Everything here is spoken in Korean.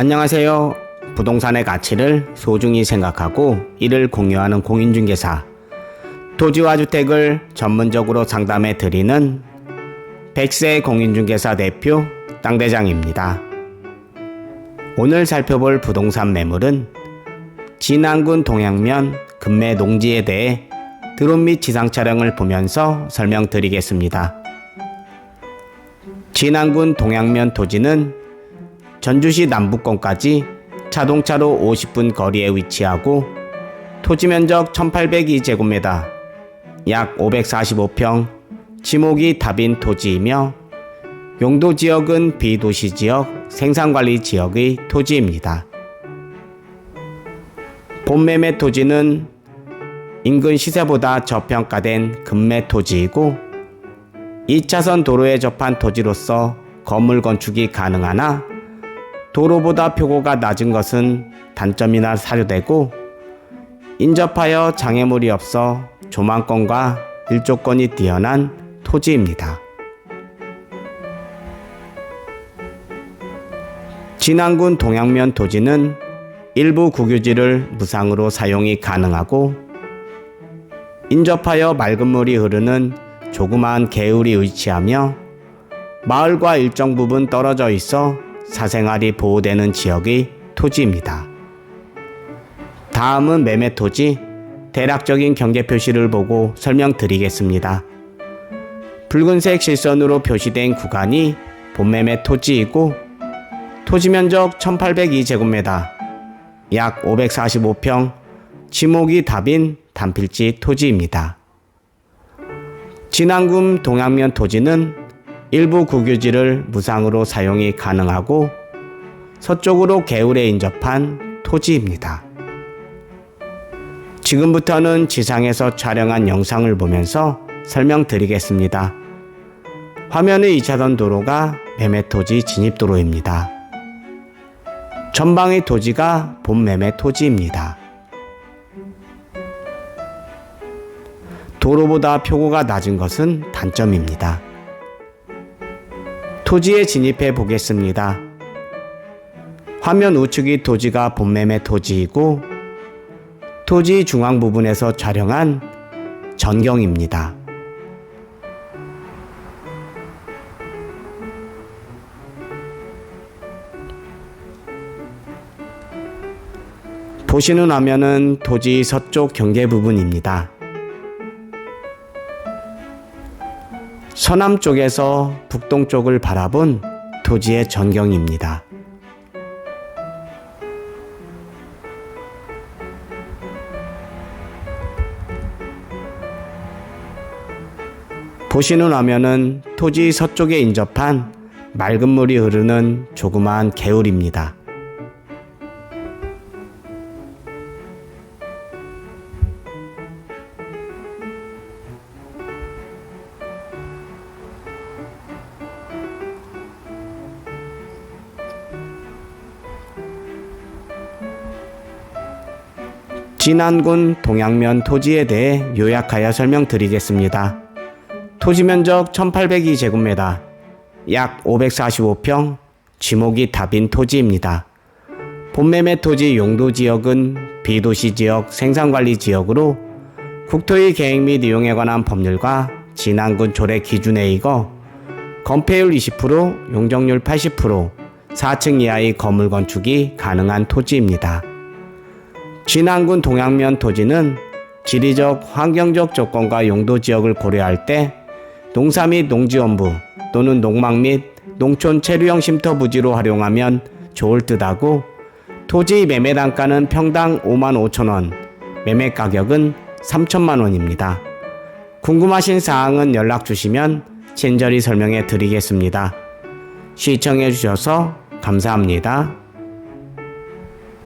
안녕하세요. 부동산의 가치를 소중히 생각하고 이를 공유하는 공인중개사 토지와 주택을 전문적으로 상담해 드리는 백세 공인중개사 대표 땅대장입니다. 오늘 살펴볼 부동산 매물은 진안군 동양면 금매 농지에 대해 드론 및 지상 촬영을 보면서 설명드리겠습니다. 진안군 동양면 토지는 전주시 남북권까지 자동차로 50분 거리에 위치하고 토지 면적 1802제곱미터, 약 545평, 지목이 답인 토지이며 용도 지역은 비도시 지역, 생산관리 지역의 토지입니다. 본매매 토지는 인근 시세보다 저평가된 금매 토지이고 2차선 도로에 접한 토지로서 건물 건축이 가능하나 도로보다 표고가 낮은 것은 단점이나 사료되고 인접하여 장애물이 없어 조망권과 일조권이 뛰어난 토지입니다. 진안군 동양면 토지는 일부 국유지를 무상으로 사용이 가능하고 인접하여 맑은 물이 흐르는 조그마한 개울이 위치하며 마을과 일정 부분 떨어져 있어 사생활이 보호되는 지역의 토지입니다. 다음은 매매 토지 대략적인 경계 표시를 보고 설명드리겠습니다. 붉은색 실선으로 표시된 구간이 본매매 토지이고 토지 면적 1802제곱미터, 약 545평, 지목이 답인 단필지 토지입니다. 진안군 동양면 토지는 일부 국유지를 무상으로 사용이 가능하고 서쪽으로 개울에 인접한 토지입니다. 지금부터는 지상에서 촬영한 영상을 보면서 설명드리겠습니다. 화면의 2차선 도로가 매매 토지 진입도로입니다. 전방의 토지가 본매매 토지입니다. 도로보다 표고가 낮은 것은 단점입니다. 토지에 진입해 보겠습니다. 화면 우측이 토지가 본매매 토지이고 토지 중앙 부분에서 촬영한 전경입니다. 보시는 화면은 토지 서쪽 경계 부분입니다. 서남 쪽에서 북동쪽을 바라본 토지의 전경입니다. 보시는 화면은 토지 서쪽에 인접한 맑은 물이 흐르는 조그마한 개울입니다. 진안군 동양면 토지에 대해 요약하여 설명드리겠습니다. 토지 면적 1802제곱미터, 약 545평, 지목이 답인 토지입니다. 본매매 토지 용도 지역은 비도시 지역 생산관리 지역으로 국토의 계획 및 이용에 관한 법률과 진안군 조례 기준에 의거 건폐율 20%, 용적률 80%, 4층 이하의 건물 건축이 가능한 토지입니다. 진안군 동양면 토지는 지리적, 환경적 조건과 용도 지역을 고려할 때 농사 및 농지원부 또는 농막 및 농촌 체류형 쉼터 부지로 활용하면 좋을 듯하고 토지 매매 단가는 평당 5만 5천 원, 매매 가격은 3천만 원입니다. 궁금하신 사항은 연락 주시면 친절히 설명해 드리겠습니다. 시청해 주셔서 감사합니다.